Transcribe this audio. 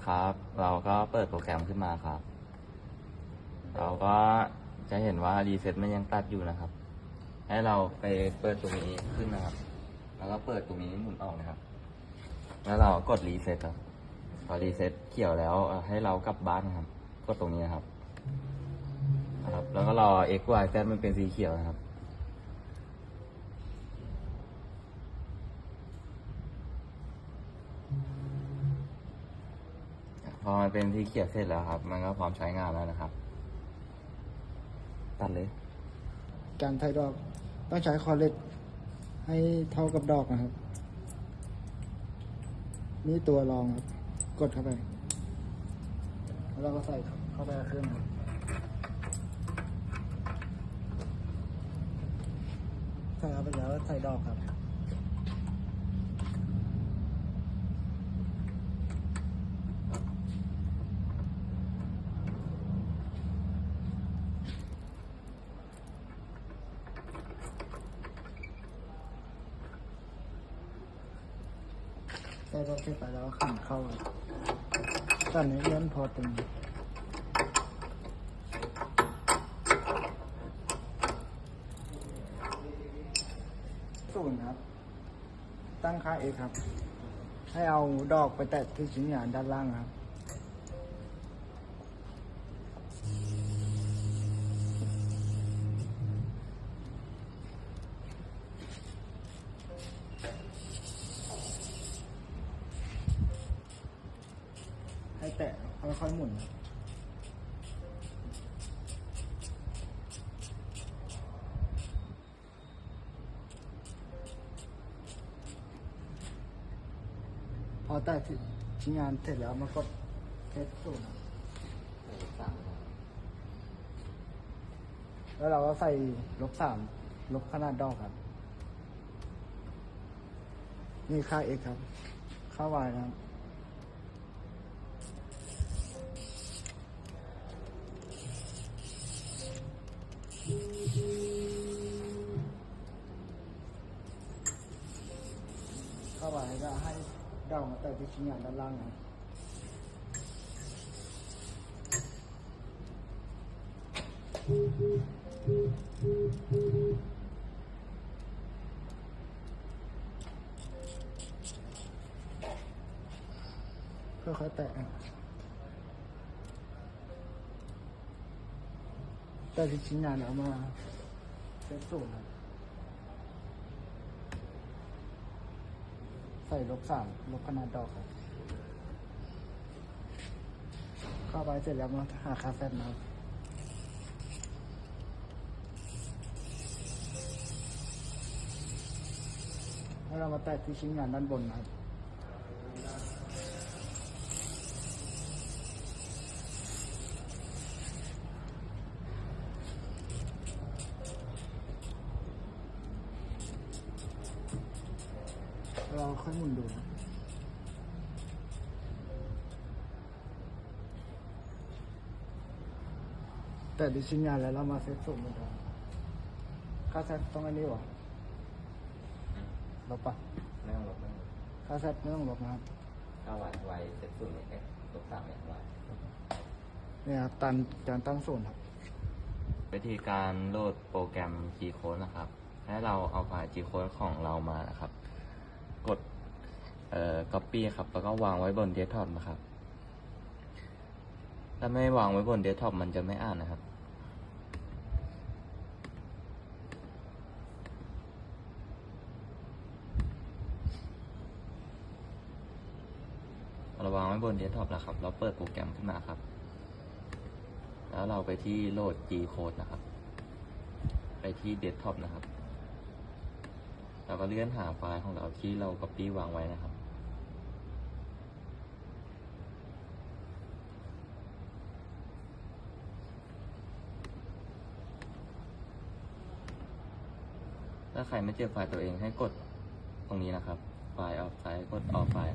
นะครับ เราก็เปิดโปรแกรมขึ้นมาครับ เราก็จะเห็นว่ารีเซ็ตมันยังตัดอยู่นะครับ ให้เราไปเปิดตรงนี้ขึ้นนะครับ แล้วก็เปิดตรงนี้หมุนออกนะครับ แล้วเรากดรีเซ็ตครับ พอรีเซ็ตเขียวแล้วให้เรากลับบ้านนะครับ กดตรงนี้นะครับ ครับ แล้วก็รอ x y z มันเป็นสีเขียวนะครับ พ อมันเป็นสีเขียวเสร็จแล้วครับ มันก็พร้อมใช้งานแล้วนะครับ ตัดเลย การไทยดอกต้องใช้คอเล็กให้เท่ากับดอกนะครับ นี่ตัวรองครับ กดเข้าไป แล้วเราก็ใส่เข้าไปเครื่องครับใส่เข้าไปแล้วใส่ดอกครับ ใส่ดอกเสร็จไปแล้วขันเข้าครับขันให้เลื่อนพอตึงศูนย์ครับ ตั้งค่าเอครับ ให้เอาดอกไปแตะที่ชิ้นงานด้านล่างครับ ให้แตะ ค่อยๆหมุน พอแตะที่ชิ้นงานเสร็จแล้วมากดเทสศูนย์ครับแล้วเราก็ใส่ลบสามลบขนาดดอกครับ นี่ค่าเอกครับ ค่าวายนะครับ เข้าไปก็ให้เดามาแต่ที่ชิ้นงานด้านล่างนะค่อยๆแตะแต่ที่ชิ้นงานเอามาเซตสูตรนะ ใส่ลบสามลบขนาดดอกครับเข้าไปเสร็จแล้วมาหาคาเฟ่นะครับแล้วเรามาแตะที่ชิ้นงานด้านบนนะครับ เราค่อยหมุนดูนะแต่ดิชิ้นงานแล้วเรามาเซตสุ่มกันก่อนค่าเซตต้องอันนี้วะลบปะไม่ต้องลบไม่ต้องลบค่าเซตไม่ต้องลบนะครับถ้าไว้ไว้เสร็จส่วนเอ็กลบสามเอ็กไว้เนี่ยครับตันการตั้งศูนย์ครับ วิธีการโหลดโปรแกรม G Code นะครับ ให้เราเอาไฟล์ G Code ของเรามานะครับ กดเอ่อ copy ครับ แล้วก็วางไว้บนเดสก์ท็อปนะครับ ถ้าไม่วางไว้บนเดสก์ท็อปมันจะไม่อ่านนะครับ เราวางไว้บนเดสก์ท็อปแล้วครับ เราเปิดโปรแกรมขึ้นมาครับ แล้วเราไปที่โหลด G Code นะครับ ไปที่เดสก์ท็อปนะครับ เราก็เลื่อนหาไฟล์ของเราที่เรา copy วางไว้นะครับ ถ้าใครไม่เจอไฟล์ตัวเองให้กดตรงนี้นะครับ ไฟล์ออกไฟล์กดออกไฟล์